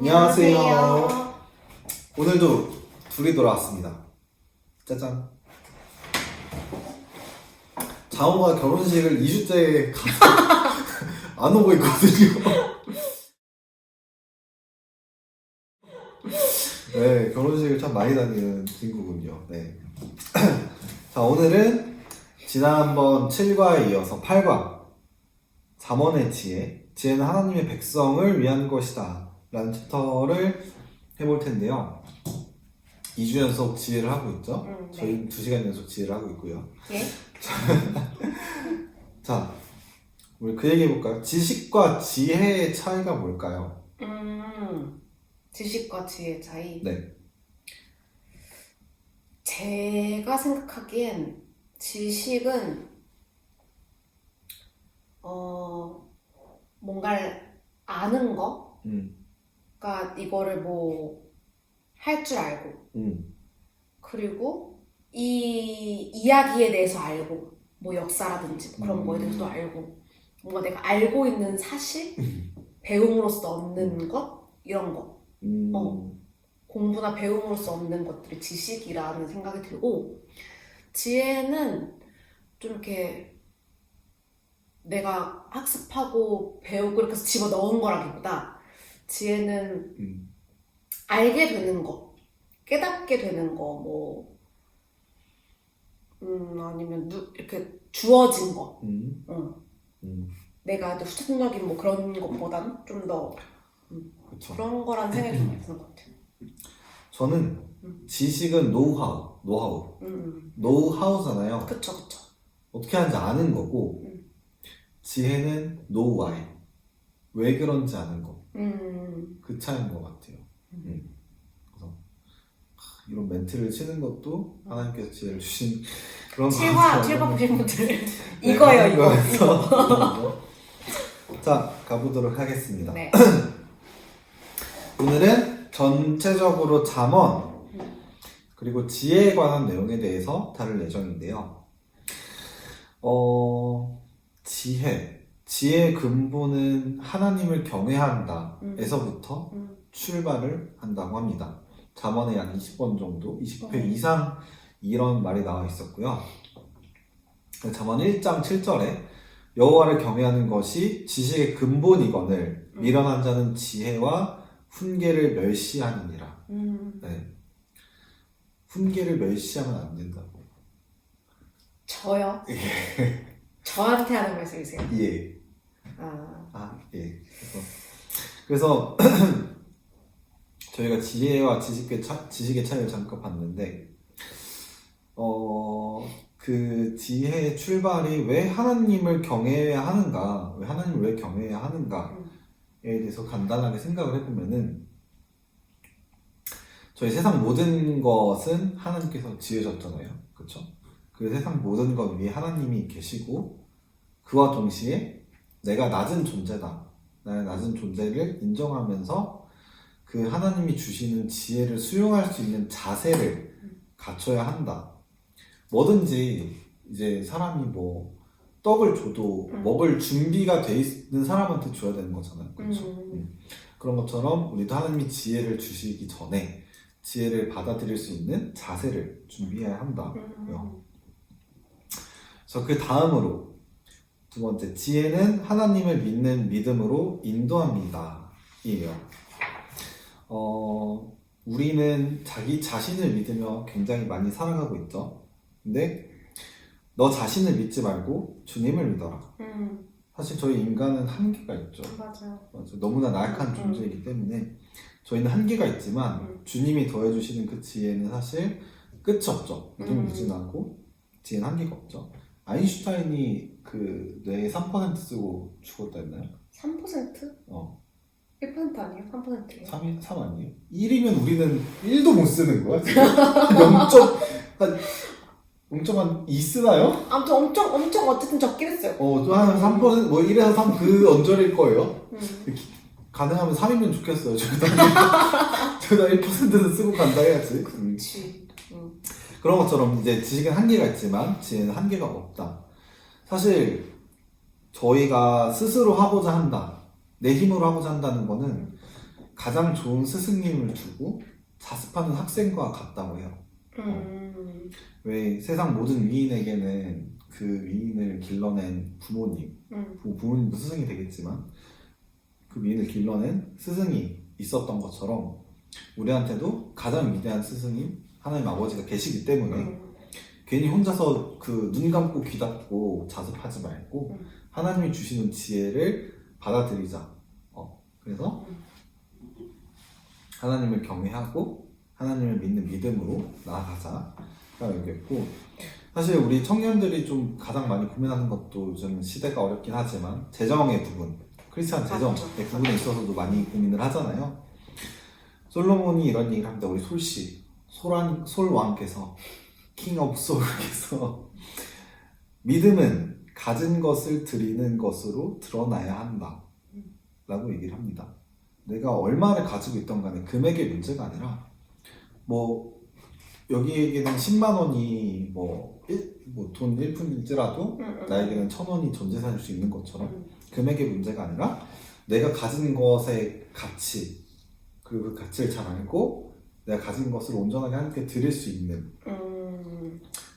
안녕하세요. 오늘도 둘이 돌아왔습니다. 짜잔. 자오가 결혼식을 2주째 안 오고 있거든요. 네, 결혼식을 참 많이 다니는 친구군요. 네. 자, 오늘은 지난번 7과에 이어서 8과 잠언의 지혜, 지혜는 하나님의 백성을 위한 것이다. 라는 챕터를 해볼 텐데요. 2주 연속 지혜를 하고 있죠. 음, 네. 저희 2시간 연속 지혜를 하고 있고요. 예? 자, 우리 그 얘기 해볼까요? 지식과 지혜의 차이가 뭘까요? 음, 지식과 지혜의 차이. 네. 제가 생각하기엔 지식은 어 뭔가를 아는 거, 음, 그러니까 이거를 뭐 할 줄 알고. 음, 그리고 이 이야기에 대해서 알고. 뭐 역사라든지 뭐 그런 음. 거에 대해서도 알고. 뭔가 내가 알고 있는 사실, 배움으로써 얻는 것? 이런 거. 음, 어. 공부나 배움으로써 얻는 것들이 지식이라는 생각이 들고. 지혜는 좀 이렇게 내가 학습하고 배우고 이렇게 해서 집어 넣은 거라기보다 지혜는 음, 알게 되는 거, 깨닫게 되는 거, 뭐, 음, 아니면 누, 이렇게 주어진 거, 음, 응. 음, 내가 또 후천적인 뭐 그런 것보다는 좀더 그렇죠. 그런 거라는 생각이 좀 많이 드는 것 같아요. 저는 음. 지식은 노하우, 노하우, 음, 노하우잖아요. 그쵸, 그쵸. 어떻게 하는지 아는 거고 음. 지혜는 노와이, 왜 그런지 아는 거. 음, 그 차이인 것 같아요. 음. 그래서 하, 이런 멘트를 치는 것도 하나님께서 지혜를 주신 그런 칠과 칠과 보신 분들 네, 이거예요 하는 이거. 이거 자 가보도록 하겠습니다. 네 오늘은 전체적으로 잠언 그리고 지혜에 관한 내용에 대해서 다룰 예정인데요. 어 지혜 지혜의 근본은 하나님을 경외한다 에서부터 음, 출발을 한다고 합니다. 잠언에 약 20번 정도, 20회 음. 이상 이런 말이 나와 있었고요. 잠언 1장 7절에 여호와를 경외하는 것이 지식의 근본이거늘 음. 미련한 자는 지혜와 훈계를 멸시하느니라. 음, 네. 훈계를 멸시하면 안 된다고. 저요 저한테 하는 말씀이세요 예. 아 아, 예. 그래서, 그래서 저희가 지혜와 지식의, 차, 지식의 차이를 잠깐 봤는데, 어, 그 지혜의 출발이 왜 하나님을 경외해야 하는가, 왜 하나님을 왜 경외해야 하는가에 음, 대해서 간단하게 생각을 해보면은, 저희 세상 모든 것은 하나님께서 지으셨잖아요. 그쵸? 그 세상 모든 것 위에 하나님이 계시고, 그와 동시에 내가 낮은 존재다. 나의 낮은 존재를 인정하면서 그 하나님이 주시는 지혜를 수용할 수 있는 자세를 갖춰야 한다. 뭐든지 이제 사람이 뭐 떡을 줘도 음. 먹을 준비가 돼 있는 사람한테 줘야 되는 거잖아요. 그렇죠? 음, 그런 것처럼 우리도 하나님이 지혜를 주시기 전에 지혜를 받아들일 수 있는 자세를 준비해야 한다. 음, 그래서 그 다음으로 두 번째 지혜는 하나님을 믿는 믿음으로 인도합니다. 이에요. 어, 우리는 자기 자신을 믿으며 굉장히 많이 살아가고 있죠. 근데 너 자신을 믿지 말고 주님을 믿어라. 음, 사실 저희 인간은 한계가 있죠. 맞아요 맞아. 너무나 나약한 음. 존재이기 때문에 저희는 한계가 있지만 음. 주님이 더해주시는 그 지혜는 사실 끝이 없죠. 음. 무궁무진하고 지혜는 한계가 없죠. 아인슈타인이 그 뇌에 3% 쓰고 죽었다 했나요? 3%? 어, 1% 아니에요? 3%예요? 3, 3 아니에요? 1이면 우리는 1도 못 쓰는 거야? 지금? 0점, 한0.2 쓰나요? 아무튼 엄청 엄청 어쨌든 적긴 했어요 어, 또한 3%, 뭐 1에서 3 그 언저리일 거예요. 음, 가능하면 3이면 좋겠어요. 저기다, 저기다 1%는 쓰고 간다 해야지. 음. 그치 음, 그런 것처럼 이제 지식은 한계가 있지만 지혜는 한계가 없다. 사실 저희가 스스로 하고자 한다. 내 힘으로 하고자 한다는 거는 가장 좋은 스승님을 두고 자습하는 학생과 같다고 해요. 음, 왜 세상 모든 위인에게는 그 위인을 길러낸 부모님, 음, 부- 부모님도 스승이 되겠지만 그 위인을 길러낸 스승이 있었던 것처럼 우리한테도 가장 위대한 스승인 하나님 아버지가 계시기 때문에 음, 괜히 혼자서 그 눈 감고 귀 닫고 자습하지 말고 음. 하나님이 주시는 지혜를 받아들이자. 어, 그래서 하나님을 경외하고 하나님을 믿는 믿음으로 나아가자가 여겼고 사실 우리 청년들이 좀 가장 많이 고민하는 것도 요즘 시대가 어렵긴 하지만 재정의 부분 크리스찬 재정의 맞죠. 부분에 있어서도 많이 고민을 하잖아요. 솔로몬이 이런 얘기를 합니다. 우리 솔씨 솔왕 솔왕께서 킹 오브 솔께서 믿음은 가진 것을 드리는 것으로 드러나야 한다. 라고 얘기를 합니다. 내가 얼마를 가지고 있던 간에 금액의 문제가 아니라, 뭐, 여기에게는 10만 원이 뭐, 뭐, 돈 1푼일지라도 음, 음. 나에게는 천 원이 전 재산일 수 있는 것처럼 음. 금액의 문제가 아니라 내가 가진 것의 가치, 그리고 그 가치를 잘 알고 내가 가진 것을 온전하게 하나님께 드릴 수 있는 음,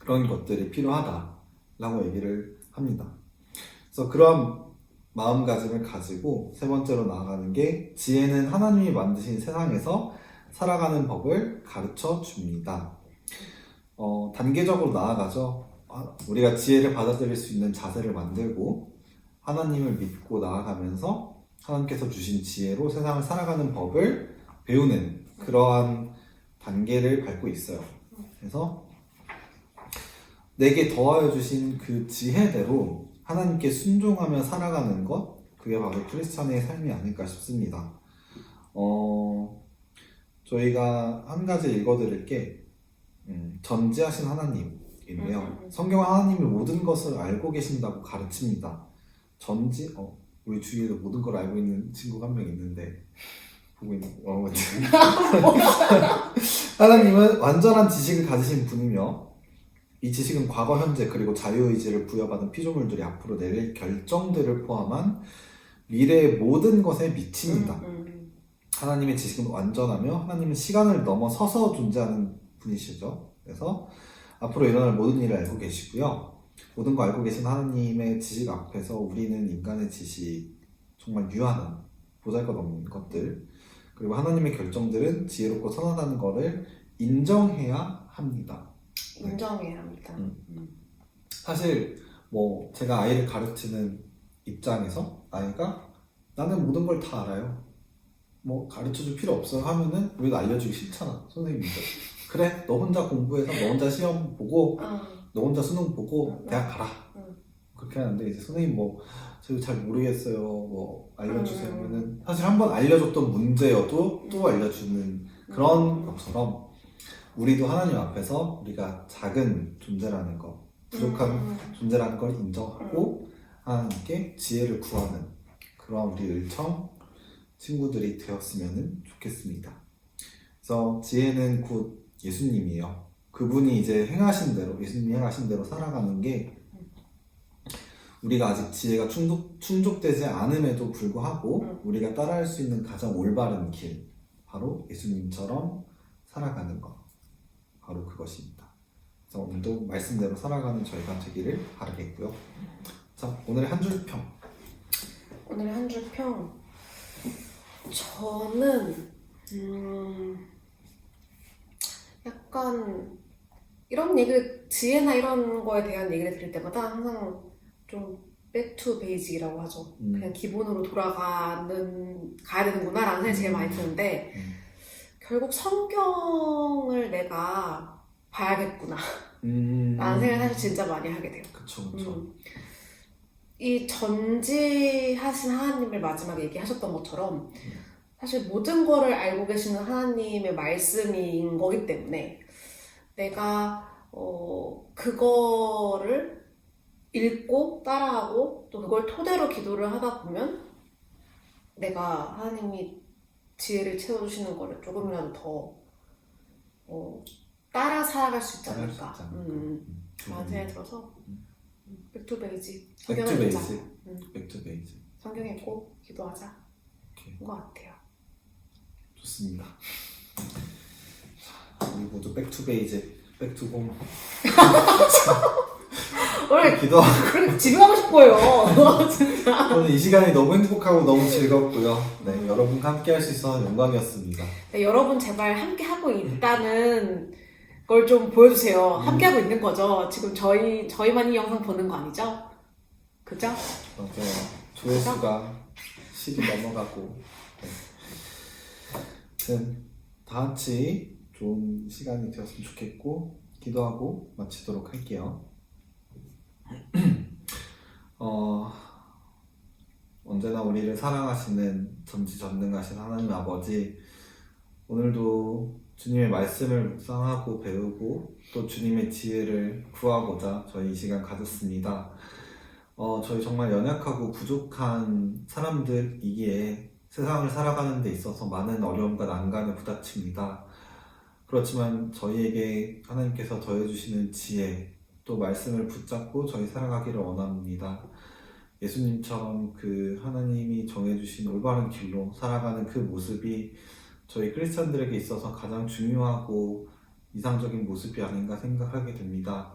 그런 것들이 필요하다라고 얘기를 합니다. 그래서 그런 마음가짐을 가지고 세 번째로 나아가는 게 지혜는 하나님이 만드신 세상에서 살아가는 법을 가르쳐 줍니다. 어, 단계적으로 나아가죠. 아, 우리가 지혜를 받아들일 수 있는 자세를 만들고 하나님을 믿고 나아가면서 하나님께서 주신 지혜로 세상을 살아가는 법을 배우는 그러한 단계를 밟고 있어요. 그래서 내게 더하여 주신 그 지혜대로 하나님께 순종하며 살아가는 것 그게 바로 크리스찬의 삶이 아닐까 싶습니다. 어, 저희가 한 가지 읽어드릴 게 음, 전지하신 하나님인데요. 음, 음, 음. 성경은 하나님이 모든 것을 알고 계신다고 가르칩니다. 전지 어, 우리 주위에도 모든 걸 알고 있는 친구가 한 명 있는데 보고 있는 어, 하나님은 완전한 지식을 가지신 분이며 이 지식은 과거, 현재 그리고 자유의지를 부여받은 피조물들이 앞으로 내릴 결정들을 포함한 미래의 모든 것에 미칩니다. 음, 하나님의 지식은 완전하며 하나님은 시간을 넘어서서 존재하는 분이시죠. 그래서 앞으로 일어날 모든 일을 알고 계시고요. 모든 거 알고 계신 하나님의 지식 앞에서 우리는 인간의 지식 정말 유한한 보잘것없는 것들 그리고 하나님의 결정들은 지혜롭고 선하다는 것을 인정해야 합니다. 인정해야 합니다. 음. 음. 사실 뭐 제가 아이를 가르치는 입장에서 아이가 나는 모든 걸 다 알아요. 뭐 가르쳐줄 필요 없어요 하면은 우리가 알려주기 싫잖아 선생님들. 그래 너 혼자 공부해서 너 혼자 시험 보고 어, 너 혼자 수능 보고 응. 대학 가라. 응. 그렇게 하는데 이제 선생님 뭐 저희 잘 모르겠어요 뭐 알려주세요 음. 하면은 사실 한번 알려줬던 문제여도 또 알려주는 그런 음. 것처럼 우리도 하나님 앞에서 우리가 작은 존재라는 거 부족한 음, 존재라는 걸 인정하고 하나님께 지혜를 구하는 그러한 우리 을청 친구들이 되었으면 좋겠습니다. 그래서 지혜는 곧 예수님이에요. 그분이 이제 행하신 대로 예수님이 행하신 대로 살아가는 게 우리가 아직 지혜가 충족, 충족되지 않음에도 불구하고 음. 우리가 따라할 수 있는 가장 올바른 길 바로 예수님처럼 살아가는 것 바로 그것입니다. 그래서 오늘도 말씀대로 살아가는 저희가 되기를 바라겠고요. 자 오늘 한 줄 평. 오늘 한 줄 평. 저는 음, 약간 이런 얘기를 지혜나 이런 거에 대한 얘기를 들을 때마다 항상 좀 백투 베이직이라고 하죠. 음. 그냥 기본으로 돌아가는 가야 되는구나라는 생각이 제일 많이 드는데 음. 결국 성경을 내가 봐야겠구나 음. 라는 생각을 사실 진짜 많이 하게 돼요. 그쵸 그쵸. 음. 이 전지하신 하나님을 마지막에 얘기하셨던 것처럼 사실 모든 거를 알고 계시는 하나님의 말씀인 거기 때문에 내가 어 그거를 읽고 따라하고 또 그걸 토대로 기도를 하다 보면 내가 하나님이 지혜를 채워주시는 거를 조금이라도 더 어, 따라 살아갈 수 있지 수 않을까 있지 않을까. 음, 음. 라는 생각이 들어서 음. 백투 베이지 백투 성경을 읽자 베이스. 음. 백투 베이스. 성경 읽고 기도하자 오케이. 것 같아요 좋습니다. 자, 우리 모두 백투 베이즈, 백투 홈 원래 기도하고 집에 가고 싶어요. 진짜. 저는 이 시간이 너무 행복하고 너무 즐겁고요. 네, 여러분과 함께 할 수 있어서 영광이었습니다. 네, 여러분 제발 함께 하고 있다는 걸 좀 보여주세요. 함께 하고 있는 거죠. 지금 저희 저희만 이 영상 보는 거 아니죠? 그죠? 맞아요. 조회수가 10이 넘어가고. 네. 아무튼 다 같이 좋은 시간이 되었으면 좋겠고 기도하고 마치도록 할게요. 어, 언제나 우리를 사랑하시는 전지전능하신 하나님 아버지 오늘도 주님의 말씀을 묵상하고 배우고 또 주님의 지혜를 구하고자 저희 이 시간 가졌습니다. 어, 저희 정말 연약하고 부족한 사람들이기에 세상을 살아가는 데 있어서 많은 어려움과 난관에 부닥칩니다. 그렇지만 저희에게 하나님께서 더해주시는 지혜, 또 말씀을 붙잡고 저희 살아가기를 원합니다. 예수님처럼 그 하나님이 정해주신 올바른 길로 살아가는 그 모습이 저희 크리스천들에게 있어서 가장 중요하고 이상적인 모습이 아닌가 생각하게 됩니다.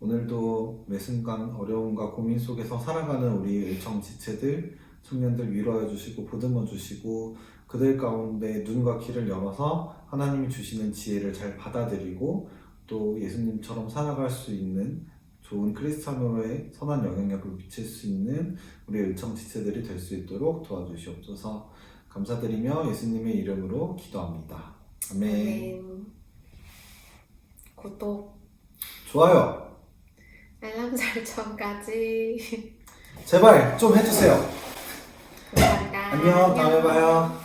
오늘도 매 순간 어려움과 고민 속에서 살아가는 우리 의청 지체들, 청년들 위로해 주시고 보듬어 주시고 그들 가운데 눈과 귀를 열어서 하나님이 주시는 지혜를 잘 받아들이고 또 예수님처럼 살아갈 수 있는 좋은 크리스찬으로의 선한 영향력을 미칠 수 있는 우리 의청 지체들이 될 수 있도록 도와주시옵소서 감사드리며 예수님의 이름으로 기도합니다. 아멘. 네. 구독, 좋아요. 알람 설정까지. 제발 좀 해주세요. 안녕. 다음에 봐요.